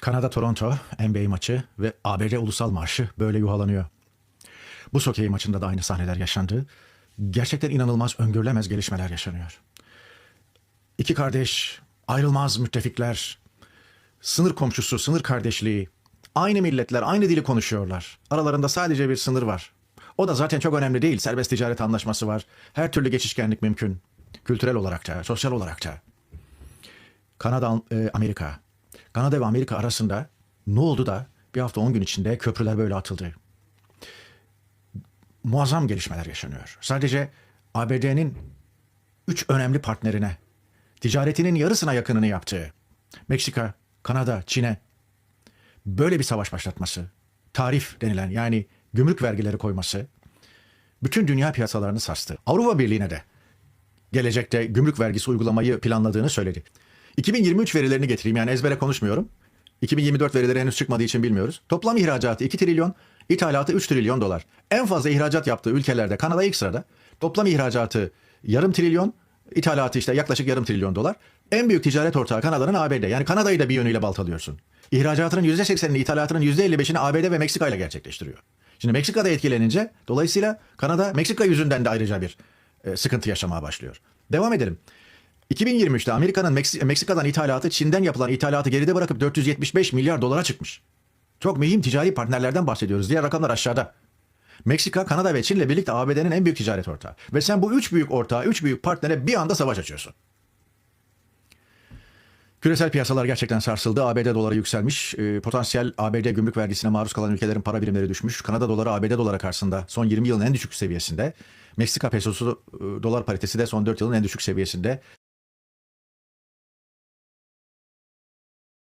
Kanada-Toronto NBA maçı ve ABD Ulusal Marşı böyle yuhalanıyor. Bu sokey maçında da aynı sahneler yaşandı. Gerçekten inanılmaz, öngörülemez gelişmeler yaşanıyor. İki kardeş, ayrılmaz müttefikler, sınır komşusu, sınır kardeşliği, aynı milletler, aynı dili konuşuyorlar. Aralarında sadece bir sınır var. O da zaten çok önemli değil. Serbest ticaret anlaşması var. Her türlü geçişkenlik mümkün. Kültürel olarak da, sosyal olarak da. Kanada, e, Amerika. Kanada ve Amerika arasında ne oldu da bir hafta 10 gün içinde köprüler böyle atıldı. Muazzam gelişmeler yaşanıyor. Sadece ABD'nin üç önemli partnerine, ticaretinin yarısına yakınını yaptığı Meksika, Kanada, Çin'e böyle bir savaş başlatması, tarif denilen yani gümrük vergileri koyması bütün dünya piyasalarını sarstı. Avrupa Birliği'ne de gelecekte gümrük vergisi uygulamayı planladığını söyledi. 2023 verilerini getireyim yani ezbere konuşmuyorum. 2024 verileri henüz çıkmadığı için bilmiyoruz. Toplam ihracatı 2 trilyon, ithalatı 3 trilyon dolar. En fazla ihracat yaptığı ülkelerde Kanada ilk sırada. Toplam ihracatı yarım trilyon, ithalatı işte yaklaşık yarım trilyon dolar. En büyük ticaret ortağı Kanada'nın ABD. Yani Kanada'yı da bir yönüyle baltalıyorsun. İhracatının %80'ini, ithalatının %55'ini ABD ve Meksika ile gerçekleştiriyor. Şimdi Meksika'da etkilenince dolayısıyla Kanada Meksika yüzünden de ayrıca bir e, sıkıntı yaşamaya başlıyor. Devam edelim. 2023'te Amerika'nın Meksi- Meksika'dan ithalatı Çin'den yapılan ithalatı geride bırakıp 475 milyar dolara çıkmış. Çok mühim ticari partnerlerden bahsediyoruz. Diğer rakamlar aşağıda. Meksika, Kanada ve Çin'le birlikte ABD'nin en büyük ticaret ortağı. Ve sen bu üç büyük ortağı, üç büyük partnere bir anda savaş açıyorsun. Küresel piyasalar gerçekten sarsıldı. ABD doları yükselmiş. Ee, potansiyel ABD gümrük vergisine maruz kalan ülkelerin para birimleri düşmüş. Kanada doları ABD dolara karşısında son 20 yılın en düşük seviyesinde. Meksika pesosu e, dolar paritesi de son 4 yılın en düşük seviyesinde.